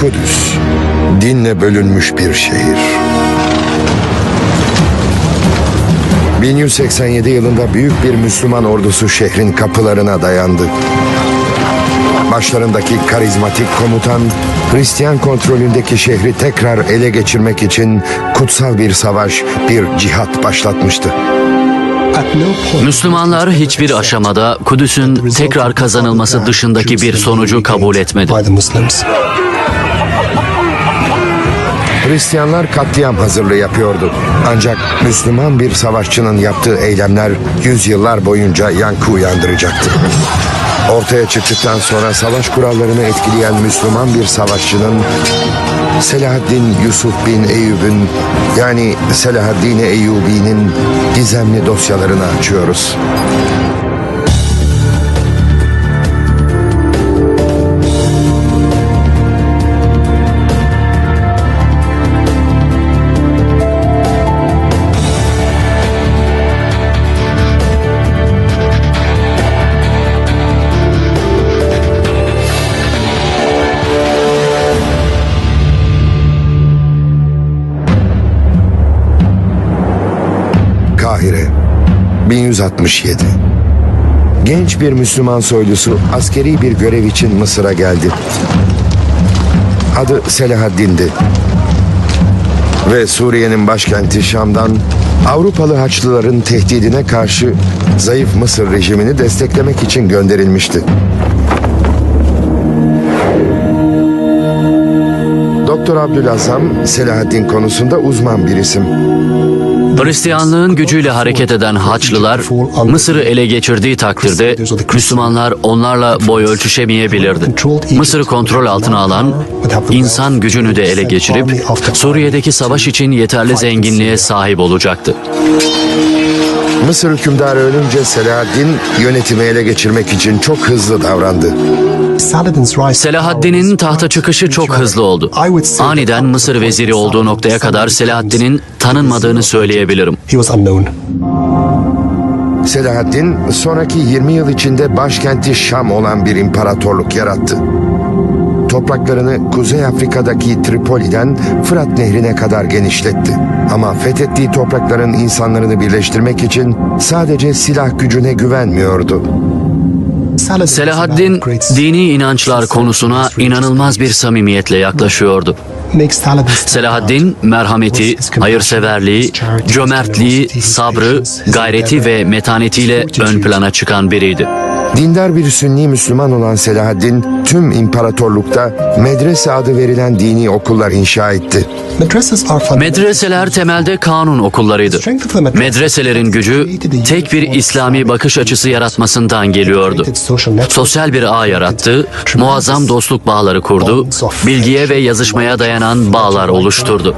Kudüs, dinle bölünmüş bir şehir. 1187 yılında büyük bir Müslüman ordusu şehrin kapılarına dayandı. Başlarındaki karizmatik komutan, Hristiyan kontrolündeki şehri tekrar ele geçirmek için kutsal bir savaş, bir cihat başlatmıştı. Müslümanlar hiçbir aşamada Kudüs'ün tekrar kazanılması dışındaki bir sonucu kabul etmedi. Hristiyanlar katliam hazırlığı yapıyordu. Ancak Müslüman bir savaşçının yaptığı eylemler yüzyıllar boyunca yankı uyandıracaktı. Ortaya çıktıktan sonra savaş kurallarını etkileyen Müslüman bir savaşçının Selahaddin Yusuf bin Eyyub'un yani Selahaddin Eyyubi'nin gizemli dosyalarını açıyoruz. 1167 Genç bir Müslüman soylusu askeri bir görev için Mısır'a geldi. Adı Selahaddin'di. Ve Suriye'nin başkenti Şam'dan Avrupalı Haçlıların tehdidine karşı zayıf Mısır rejimini desteklemek için gönderilmişti. Doktor Abdülazam Selahaddin konusunda uzman bir isim. Hristiyanlığın gücüyle hareket eden Haçlılar Mısır'ı ele geçirdiği takdirde Müslümanlar onlarla boy ölçüşemeyebilirdi. Mısır'ı kontrol altına alan insan gücünü de ele geçirip Suriye'deki savaş için yeterli zenginliğe sahip olacaktı. Mısır hükümdarı ölünce Selahaddin yönetimi ele geçirmek için çok hızlı davrandı. Selahaddin'in tahta çıkışı çok hızlı oldu. Aniden Mısır veziri olduğu noktaya kadar Selahaddin'in tanınmadığını söyleyebilirim. Selahaddin sonraki 20 yıl içinde başkenti Şam olan bir imparatorluk yarattı. Topraklarını Kuzey Afrika'daki Tripoli'den Fırat Nehri'ne kadar genişletti. Ama fethettiği toprakların insanlarını birleştirmek için sadece silah gücüne güvenmiyordu. Selahaddin dini inançlar konusuna inanılmaz bir samimiyetle yaklaşıyordu. Selahaddin merhameti, hayırseverliği, cömertliği, sabrı, gayreti ve metanetiyle ön plana çıkan biriydi. Dindar bir Sünni Müslüman olan Selahaddin tüm imparatorlukta medrese adı verilen dini okullar inşa etti. Medreseler temelde kanun okullarıydı. Medreselerin gücü tek bir İslami bakış açısı yaratmasından geliyordu. Sosyal bir ağ yarattı, muazzam dostluk bağları kurdu, bilgiye ve yazışmaya dayanan bağlar oluşturdu.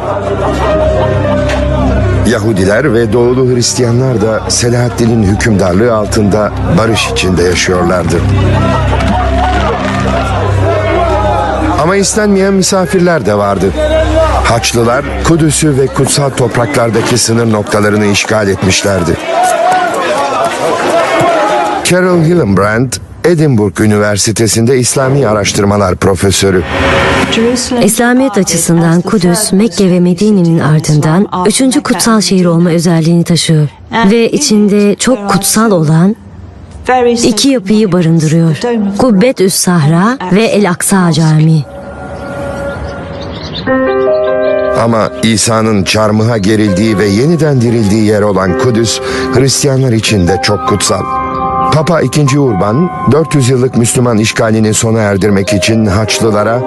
Yahudiler ve Doğulu Hristiyanlar da Selahaddin'in hükümdarlığı altında barış içinde yaşıyorlardı. Ama istenmeyen misafirler de vardı. Haçlılar Kudüs'ü ve kutsal topraklardaki sınır noktalarını işgal etmişlerdi. Carol Hillenbrand, Edinburgh Üniversitesi'nde İslami Araştırmalar Profesörü. İslamiyet açısından Kudüs, Mekke ve Medine'nin ardından üçüncü kutsal şehir olma özelliğini taşıyor. Ve içinde çok kutsal olan iki yapıyı barındırıyor. Kubbetüs Sahra ve El Aksa Camii. Ama İsa'nın çarmıha gerildiği ve yeniden dirildiği yer olan Kudüs, Hristiyanlar için de çok kutsal. Papa II. Urban, 400 yıllık Müslüman işgalini sona erdirmek için Haçlılara,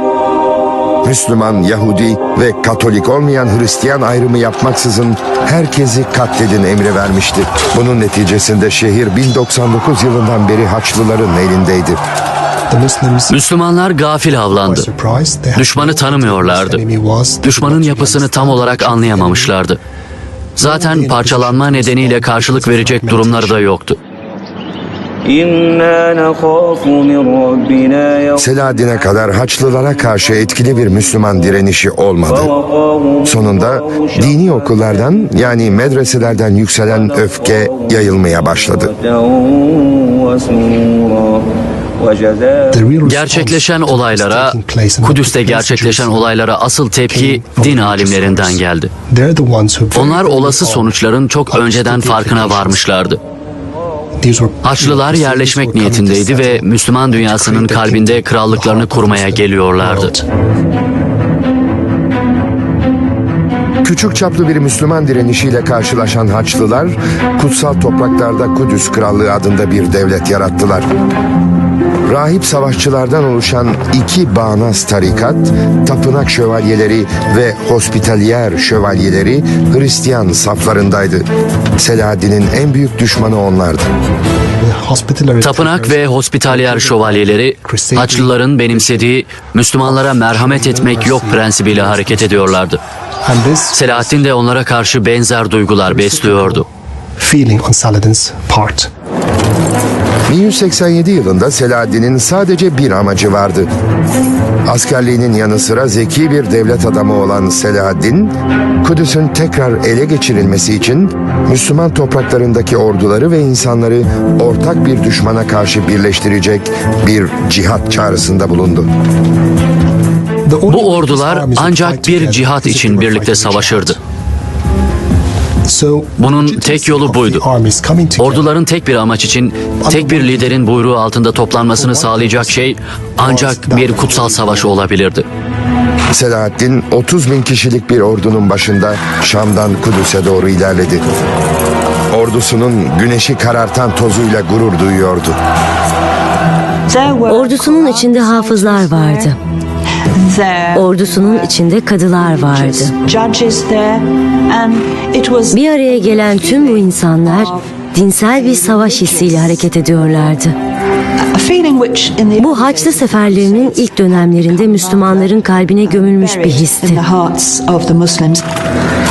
Müslüman, Yahudi ve Katolik olmayan Hristiyan ayrımı yapmaksızın herkesi katledin emri vermişti. Bunun neticesinde şehir 1099 yılından beri Haçlıların elindeydi. Müslümanlar gafil avlandı. Düşmanı tanımıyorlardı. Düşmanın yapısını tam olarak anlayamamışlardı. Zaten parçalanma nedeniyle karşılık verecek durumları da yoktu. Selahaddin'e kadar Haçlılara karşı etkili bir Müslüman direnişi olmadı. Sonunda dini okullardan yani medreselerden yükselen öfke yayılmaya başladı. Gerçekleşen olaylara, Kudüs'te gerçekleşen olaylara asıl tepki din alimlerinden geldi. Onlar olası sonuçların çok önceden farkına varmışlardı. Haçlılar yerleşmek niyetindeydi ve Müslüman dünyasının kalbinde krallıklarını kurmaya geliyorlardı. Küçük çaplı bir Müslüman direnişiyle karşılaşan Haçlılar, kutsal topraklarda Kudüs Krallığı adında bir devlet yarattılar. Rahip savaşçılardan oluşan iki bağnaz tarikat, tapınak şövalyeleri ve hospitaliyer şövalyeleri Hristiyan saflarındaydı. Selahaddin'in en büyük düşmanı onlardı. Tapınak ve hospitalyer şövalyeleri Haçlıların benimsediği Müslümanlara merhamet etmek yok prensibiyle hareket ediyorlardı. Selahaddin de onlara karşı benzer duygular besliyordu. feeling on Saladin's part. 1187 yılında Selahaddin'in sadece bir amacı vardı. Askerliğinin yanı sıra zeki bir devlet adamı olan Selahaddin, Kudüs'ün tekrar ele geçirilmesi için Müslüman topraklarındaki orduları ve insanları ortak bir düşmana karşı birleştirecek bir cihat çağrısında bulundu. Bu ordular ancak bir cihat için birlikte savaşırdı. Bunun tek yolu buydu. Orduların tek bir amaç için, tek bir liderin buyruğu altında toplanmasını sağlayacak şey ancak bir kutsal savaş olabilirdi. Selahaddin 30 bin kişilik bir ordunun başında Şam'dan Kudüs'e doğru ilerledi. Ordusunun güneşi karartan tozuyla gurur duyuyordu. Ordusunun içinde hafızlar vardı. Ordusunun içinde kadılar vardı. Bir araya gelen tüm bu insanlar dinsel bir savaş hissiyle hareket ediyorlardı. Bu Haçlı seferlerinin ilk dönemlerinde Müslümanların kalbine gömülmüş bir histi.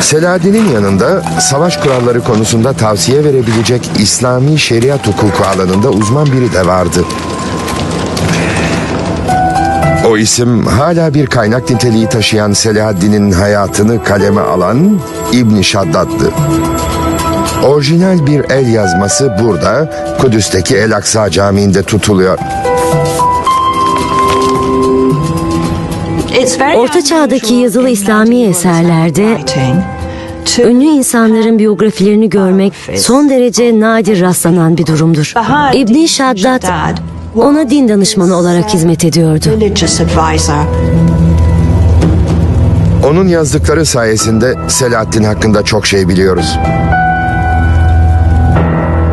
Selahaddin'in yanında savaş kuralları konusunda tavsiye verebilecek İslami şeriat hukuku alanında uzman biri de vardı. O isim hala bir kaynak niteliği taşıyan Selahaddin'in hayatını kaleme alan İbn Şaddad'dı. Orijinal bir el yazması burada Kudüs'teki El Aksa Camii'nde tutuluyor. Orta Çağ'daki yazılı İslami eserlerde ünlü insanların biyografilerini görmek son derece nadir rastlanan bir durumdur. İbn Şaddad ona din danışmanı olarak hizmet ediyordu. Onun yazdıkları sayesinde Selahaddin hakkında çok şey biliyoruz.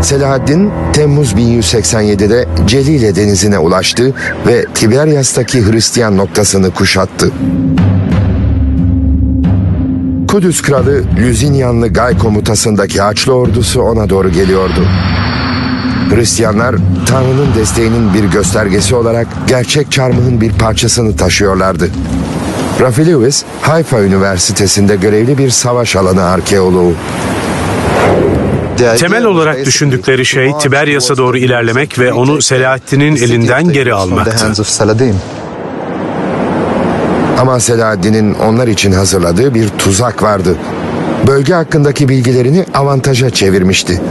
Selahaddin Temmuz 1187'de Celile denizine ulaştı ve Tiberyas'taki Hristiyan noktasını kuşattı. Kudüs kralı Lüzinyanlı Gay komutasındaki Haçlı ordusu ona doğru geliyordu. Hristiyanlar Tanrı'nın desteğinin bir göstergesi olarak gerçek çarmıhın bir parçasını taşıyorlardı. Rafi Lewis, Hayfa Üniversitesi'nde görevli bir savaş alanı arkeoloğu. Temel olarak düşündükleri şey Tiberyas'a doğru ilerlemek ve onu Selahaddin'in elinden geri almaktı. Ama Selahaddin'in onlar için hazırladığı bir tuzak vardı. Bölge hakkındaki bilgilerini avantaja çevirmişti.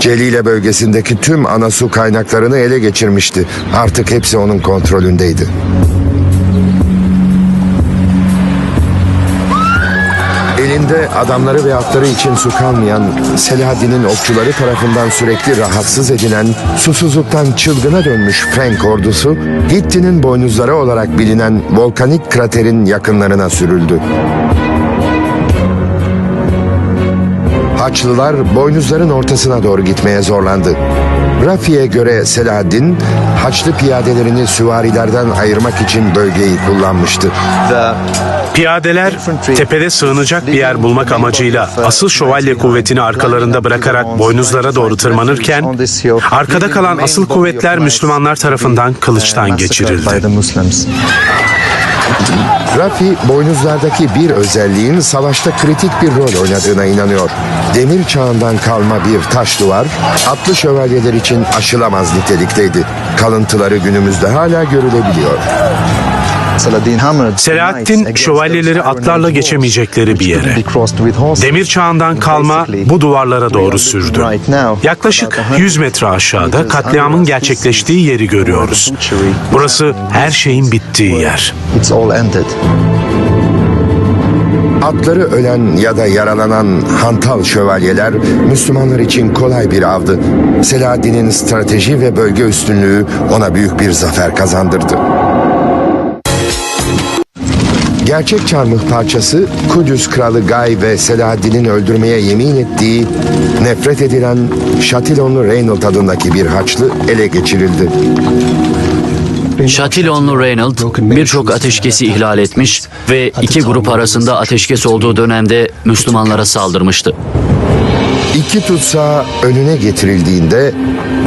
Celile bölgesindeki tüm ana su kaynaklarını ele geçirmişti. Artık hepsi onun kontrolündeydi. Elinde adamları ve atları için su kalmayan Selahaddin'in okçuları tarafından sürekli rahatsız edilen susuzluktan çılgına dönmüş Frank ordusu Hitti'nin boynuzları olarak bilinen volkanik kraterin yakınlarına sürüldü. Haçlılar boynuzların ortasına doğru gitmeye zorlandı. Rafi'ye göre Selahaddin, Haçlı piyadelerini süvarilerden ayırmak için bölgeyi kullanmıştı. Piyadeler tepede sığınacak bir yer bulmak amacıyla asıl şövalye kuvvetini arkalarında bırakarak boynuzlara doğru tırmanırken arkada kalan asıl kuvvetler Müslümanlar tarafından kılıçtan geçirildi. Rafi boynuzlardaki bir özelliğin savaşta kritik bir rol oynadığına inanıyor. Demir çağından kalma bir taş duvar atlı şövalyeler için aşılamaz nitelikteydi. Kalıntıları günümüzde hala görülebiliyor. Selahaddin şövalyeleri atlarla geçemeyecekleri bir yere. Demir çağından kalma bu duvarlara doğru sürdü. Yaklaşık 100 metre aşağıda katliamın gerçekleştiği yeri görüyoruz. Burası her şeyin bittiği yer. Atları ölen ya da yaralanan hantal şövalyeler Müslümanlar için kolay bir avdı. Selahaddin'in strateji ve bölge üstünlüğü ona büyük bir zafer kazandırdı. Gerçek çarmıh parçası Kudüs kralı Gay ve Selahaddin'in öldürmeye yemin ettiği nefret edilen Şatilonlu Reynold adındaki bir haçlı ele geçirildi. Şatilonlu Reynold birçok ateşkesi ihlal etmiş ve iki grup arasında ateşkes olduğu dönemde Müslümanlara saldırmıştı. İki tutsağı önüne getirildiğinde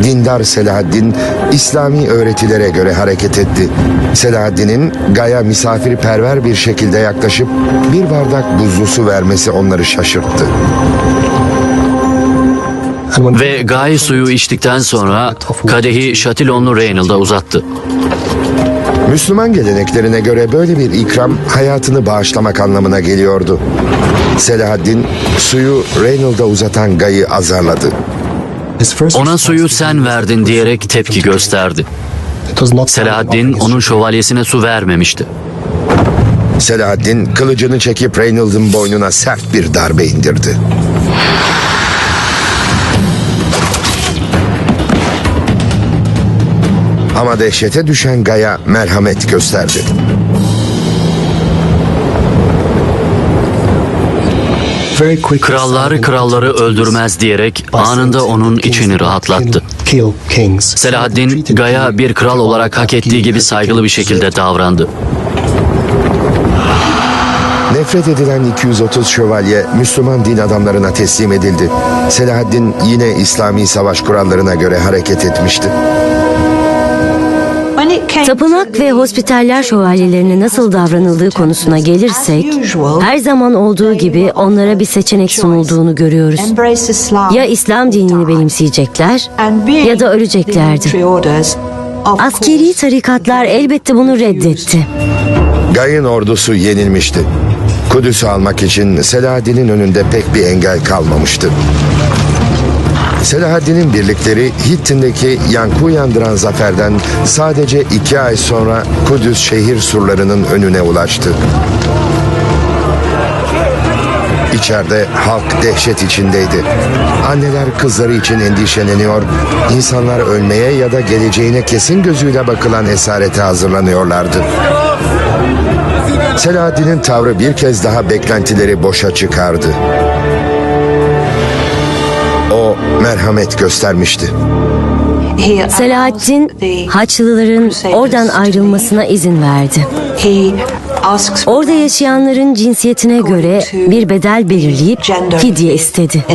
dindar Selahaddin İslami öğretilere göre hareket etti. Selahaddin'in Gay'a misafirperver bir şekilde yaklaşıp bir bardak buzlu su vermesi onları şaşırttı. Ve Gay suyu içtikten sonra kadehi Şatilonlu Reynold'a uzattı. Müslüman geleneklerine göre böyle bir ikram hayatını bağışlamak anlamına geliyordu. Selahaddin suyu Reynold'a uzatan Gay'ı azarladı. Ona suyu sen verdin diyerek tepki gösterdi. Selahaddin onun şövalyesine su vermemişti. Selahaddin kılıcını çekip Reynold'un boynuna sert bir darbe indirdi. Ama dehşete düşen Gay'a merhamet gösterdi. Krallar kralları öldürmez diyerek anında onun içini rahatlattı. Selahaddin Gay'a bir kral olarak hak ettiği gibi saygılı bir şekilde davrandı. Nefret edilen 230 şövalye Müslüman din adamlarına teslim edildi. Selahaddin yine İslami savaş kurallarına göre hareket etmişti. Tapınak ve hospitaller şövalyelerine nasıl davranıldığı konusuna gelirsek, her zaman olduğu gibi onlara bir seçenek sunulduğunu görüyoruz. Ya İslam dinini benimseyecekler ya da öleceklerdi. Askeri tarikatlar elbette bunu reddetti. Gay'ın ordusu yenilmişti. Kudüs'ü almak için Selahaddin'in önünde pek bir engel kalmamıştı. Selahaddin'in birlikleri Hittin'deki yankı uyandıran zaferden sadece iki ay sonra Kudüs şehir surlarının önüne ulaştı. İçeride halk dehşet içindeydi. Anneler kızları için endişeleniyor, insanlar ölmeye ya da geleceğine kesin gözüyle bakılan esarete hazırlanıyorlardı. Selahaddin'in tavrı bir kez daha beklentileri boşa çıkardı. O merhamet göstermişti. Selahaddin Haçlıların oradan ayrılmasına izin verdi. Orada yaşayanların cinsiyetine göre bir bedel belirleyip fidye istedi.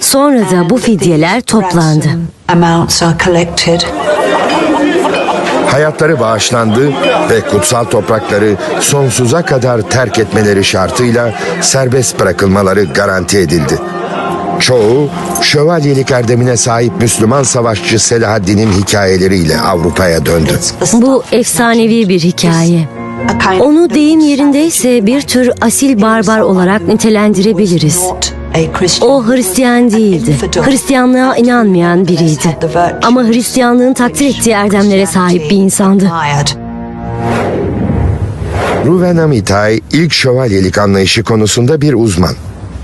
Sonra da bu fidyeler toplandı. Hayatları bağışlandı ve kutsal toprakları sonsuza kadar terk etmeleri şartıyla serbest bırakılmaları garanti edildi. Çoğu şövalyelik erdemine sahip Müslüman savaşçı Selahaddin'in hikayeleriyle Avrupa'ya döndü. Bu efsanevi bir hikaye. Onu deyim yerindeyse bir tür asil barbar olarak nitelendirebiliriz. O Hristiyan değildi. Hristiyanlığa inanmayan biriydi. Ama Hristiyanlığın takdir ettiği erdemlere sahip bir insandı. Ruven Amitay ilk şövalyelik anlayışı konusunda bir uzman.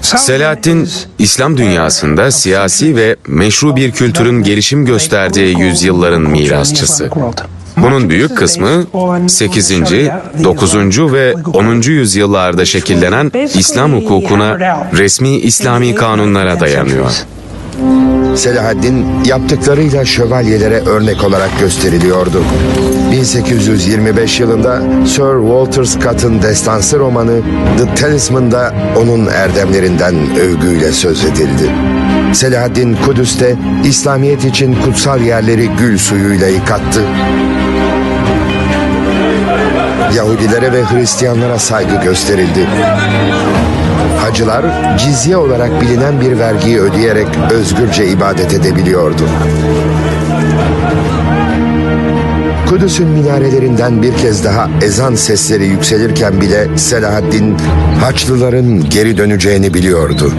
Selahaddin, İslam dünyasında siyasi ve meşru bir kültürün gelişim gösterdiği yüzyılların mirasçısı. Bunun büyük kısmı 8. 9. ve 10. yüzyıllarda şekillenen İslam hukukuna, resmi İslami kanunlara dayanıyor. Selahaddin yaptıklarıyla şövalyelere örnek olarak gösteriliyordu. 1825 yılında Sir Walter Scott'ın destansı romanı The Talisman'da onun erdemlerinden övgüyle söz edildi. Selahaddin Kudüs'te İslamiyet için kutsal yerleri gül suyuyla yıkattı. Yahudilere ve Hristiyanlara saygı gösterildi. Hacılar cizye olarak bilinen bir vergiyi ödeyerek özgürce ibadet edebiliyordu. Kudüs'ün minarelerinden bir kez daha ezan sesleri yükselirken bile Selahaddin Haçlıların geri döneceğini biliyordu.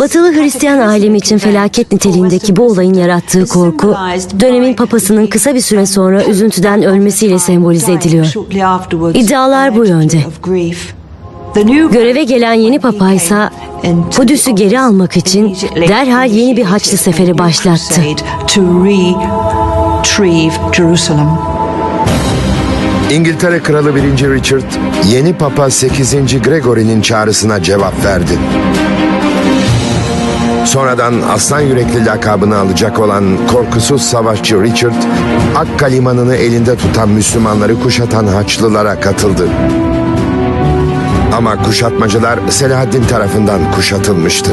Batılı Hristiyan alemi için felaket niteliğindeki bu olayın yarattığı korku, dönemin papasının kısa bir süre sonra üzüntüden ölmesiyle sembolize ediliyor. İddialar bu yönde. Göreve gelen yeni papa ise Kudüs'ü geri almak için derhal yeni bir Haçlı seferi başlattı. İngiltere Kralı 1. Richard, yeni Papa 8. Gregory'nin çağrısına cevap verdi. Sonradan aslan yürekli lakabını alacak olan korkusuz savaşçı Richard, Akka limanını elinde tutan Müslümanları kuşatan Haçlılara katıldı. Ama kuşatmacılar Selahaddin tarafından kuşatılmıştı.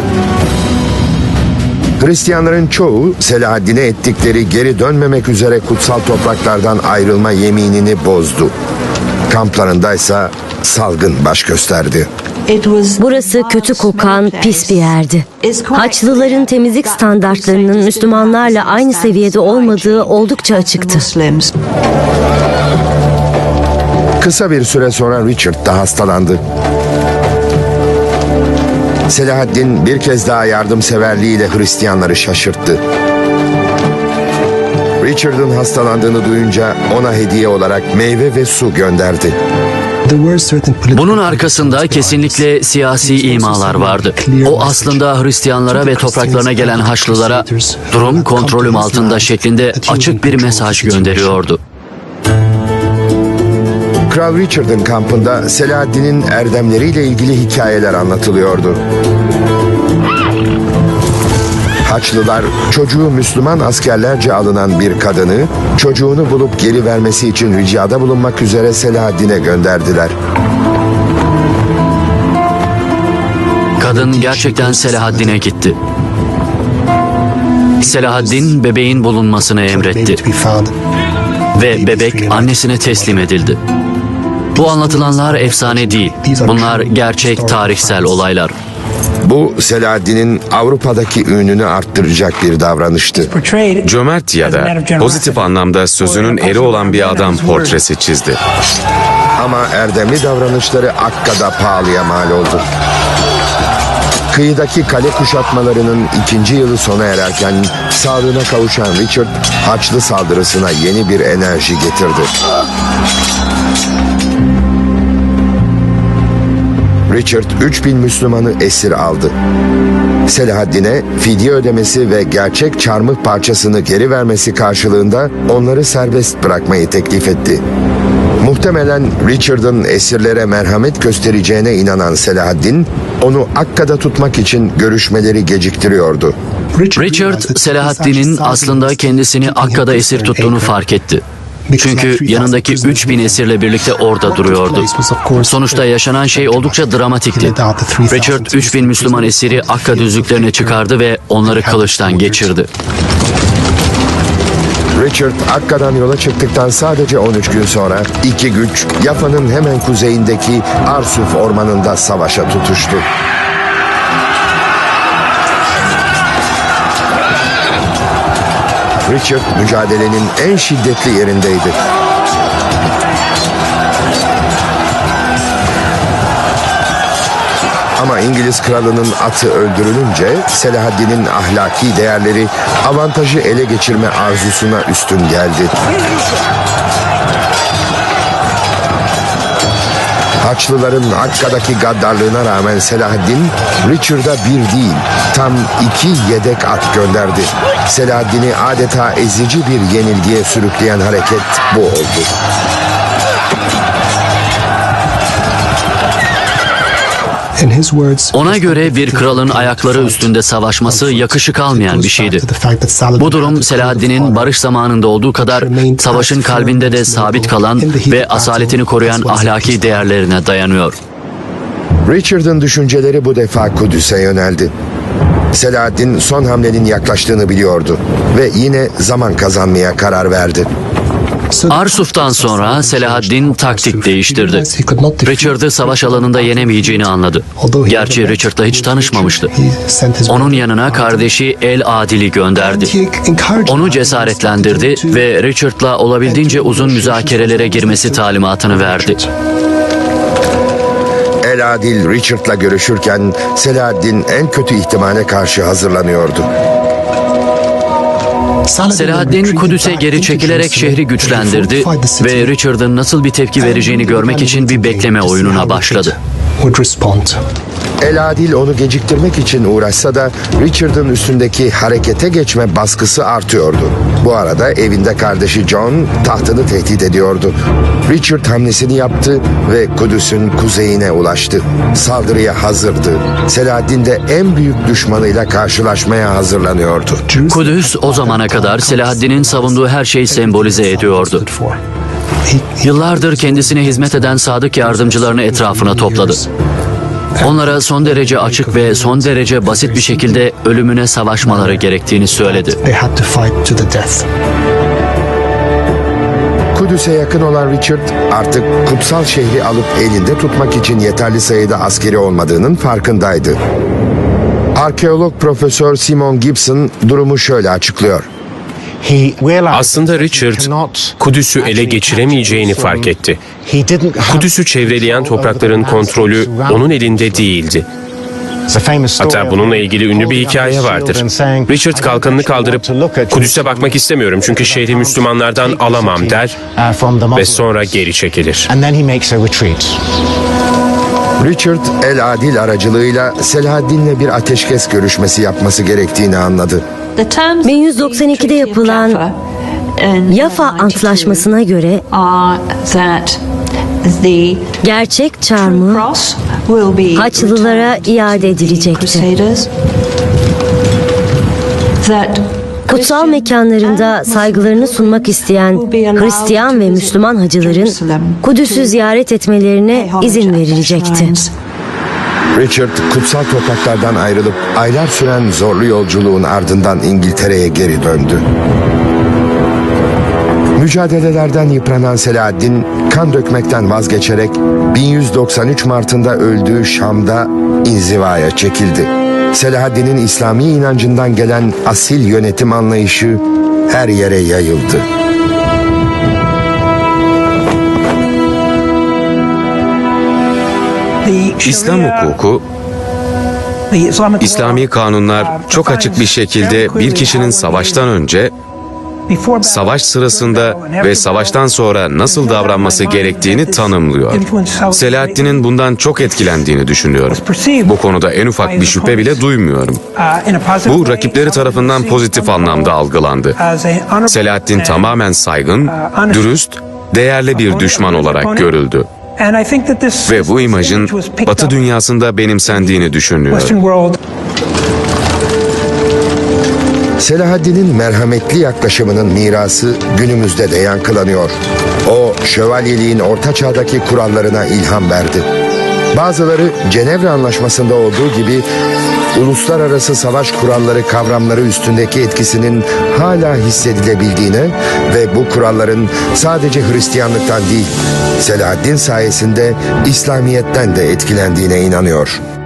Hristiyanların çoğu Selahaddin'e ettikleri geri dönmemek üzere kutsal topraklardan ayrılma yeminini bozdu. Kamplarındaysa salgın baş gösterdi. Burası kötü kokan pis bir yerdi. Haçlıların temizlik standartlarının Müslümanlarla aynı seviyede olmadığı oldukça açıktı. Kısa bir süre sonra Richard da hastalandı. Selahaddin bir kez daha yardımseverliğiyle Hristiyanları şaşırttı. Richard'ın hastalandığını duyunca ona hediye olarak meyve ve su gönderdi. Bunun arkasında kesinlikle siyasi imalar vardı. O aslında Hristiyanlara ve topraklarına gelen Haçlılara durum kontrolüm altında şeklinde açık bir mesaj gönderiyordu. Kral Richard'ın kampında Selahaddin'in erdemleriyle ilgili hikayeler anlatılıyordu. Haçlılar çocuğu Müslüman askerlerce alınan bir kadını çocuğunu bulup geri vermesi için ricada bulunmak üzere Selahaddin'e gönderdiler. Kadın gerçekten Selahaddin'e gitti. Selahaddin bebeğin bulunmasını emretti ve bebek annesine teslim edildi. Bu anlatılanlar efsane değil. Bunlar gerçek tarihsel olaylar. Bu Selahaddin'in Avrupa'daki ününü arttıracak bir davranıştı. Cömert ya da pozitif anlamda sözünün eri olan bir adam portresi çizdi. Ama erdemli davranışları Akka'da pahalıya mal oldu. Kıyıdaki kale kuşatmalarının ikinci yılı sona ererken sağlığına kavuşan Richard Haçlı saldırısına yeni bir enerji getirdi. Richard 3000 Müslümanı esir aldı. Selahaddin'e fidye ödemesi ve gerçek çarmıh parçasını geri vermesi karşılığında onları serbest bırakmayı teklif etti. Muhtemelen Richard'ın esirlere merhamet göstereceğine inanan Selahaddin, onu Akka'da tutmak için görüşmeleri geciktiriyordu. Richard, Selahaddin'in aslında kendisini Akka'da esir tuttuğunu fark etti. Çünkü yanındaki 3000 esirle birlikte orada duruyordu. Sonuçta yaşanan şey oldukça dramatikti. Richard 3000 Müslüman esiri Akka düzlüklerine çıkardı ve onları kılıçtan geçirdi. Richard Akka'dan yola çıktıktan sadece 13 gün sonra iki güç Yafa'nın hemen kuzeyindeki Arsuf ormanında savaşa tutuştu. Richard mücadelenin en şiddetli yerindeydi. Ama İngiliz kralının atı öldürülünce Selahaddin'in ahlaki değerleri avantajı ele geçirme arzusuna üstün geldi. Haçlıların Akka'daki gaddarlığına rağmen Selahaddin Richard'a bir değil tam iki yedek at gönderdi. Selahaddin'i adeta ezici bir yenilgiye sürükleyen hareket bu oldu. Ona göre bir kralın ayakları üstünde savaşması yakışık almayan bir şeydi. Bu durum Selahaddin'in barış zamanında olduğu kadar savaşın kalbinde de sabit kalan ve asaletini koruyan ahlaki değerlerine dayanıyor. Richard'ın düşünceleri bu defa Kudüs'e yöneldi. Selahaddin son hamlenin yaklaştığını biliyordu ve yine zaman kazanmaya karar verdi. Arsuf'tan sonra Selahaddin taktik değiştirdi. Richard'ı savaş alanında yenemeyeceğini anladı. Gerçi Richard'la hiç tanışmamıştı. Onun yanına kardeşi El Adil'i gönderdi. Onu cesaretlendirdi ve Richard'la olabildiğince uzun müzakerelere girmesi talimatını verdi. El Adil Richard'la görüşürken Selahaddin en kötü ihtimale karşı hazırlanıyordu. Selahaddin Kudüs'e geri çekilerek şehri güçlendirdi ve Richard'ın nasıl bir tepki vereceğini görmek için bir bekleme oyununa başladı. El Adil onu geciktirmek için uğraşsa da Richard'ın üstündeki harekete geçme baskısı artıyordu. Bu arada evinde kardeşi John tahtını tehdit ediyordu. Richard hamlesini yaptı ve Kudüs'ün kuzeyine ulaştı. Saldırıya hazırdı. Selahaddin de en büyük düşmanıyla karşılaşmaya hazırlanıyordu. Kudüs o zamana kadar Selahaddin'in savunduğu her şeyi sembolize ediyordu. Yıllardır kendisine hizmet eden sadık yardımcılarını etrafına topladı. Onlara son derece açık ve son derece basit bir şekilde ölümüne savaşmaları gerektiğini söyledi. Kudüs'e yakın olan Richard artık kutsal şehri alıp elinde tutmak için yeterli sayıda askeri olmadığının farkındaydı. Arkeolog Profesör Simon Gibson durumu şöyle açıklıyor. Aslında Richard Kudüs'ü ele geçiremeyeceğini fark etti. Kudüs'ü çevreleyen toprakların kontrolü onun elinde değildi. Hatta bununla ilgili ünlü bir hikaye vardır. Richard kalkanını kaldırıp Kudüs'e bakmak istemiyorum çünkü şehri Müslümanlardan alamam der ve sonra geri çekilir. Richard El Adil aracılığıyla Selahaddin'le bir ateşkes görüşmesi yapması gerektiğini anladı. 1192'de yapılan Yafa Antlaşması'na göre gerçek çarmıh Haçlılara iade edilecekti. Kutsal mekanlarında saygılarını sunmak isteyen Hristiyan ve Müslüman hacıların Kudüs'ü ziyaret etmelerine izin verilecekti. Richard kutsal topraklardan ayrılıp aylar süren zorlu yolculuğun ardından İngiltere'ye geri döndü. Mücadelelerden yıpranan Selahaddin kan dökmekten vazgeçerek 1193 Mart'ında öldüğü Şam'da inzivaya çekildi. Selahaddin'in İslami inancından gelen asil yönetim anlayışı her yere yayıldı. İslam hukuku, İslami kanunlar çok açık bir şekilde bir kişinin savaştan önce, savaş sırasında ve savaştan sonra nasıl davranması gerektiğini tanımlıyor. Selahaddin'in bundan çok etkilendiğini düşünüyorum. Bu konuda en ufak bir şüphe bile duymuyorum. Bu rakipleri tarafından pozitif anlamda algılandı. Selahaddin tamamen saygın, dürüst, değerli bir düşman olarak görüldü. Ve bu imajın Batı dünyasında benimsendiğini düşünüyorum. Selahaddin'in merhametli yaklaşımının mirası günümüzde de yankılanıyor. O şövalyeliğin orta çağdaki kurallarına ilham verdi. Bazıları Cenevre Anlaşması'nda olduğu gibi uluslararası savaş kuralları kavramları üstündeki etkisinin hala hissedilebildiğine ve bu kuralların sadece Hristiyanlıktan değil, Selahaddin sayesinde İslamiyet'ten de etkilendiğine inanıyor.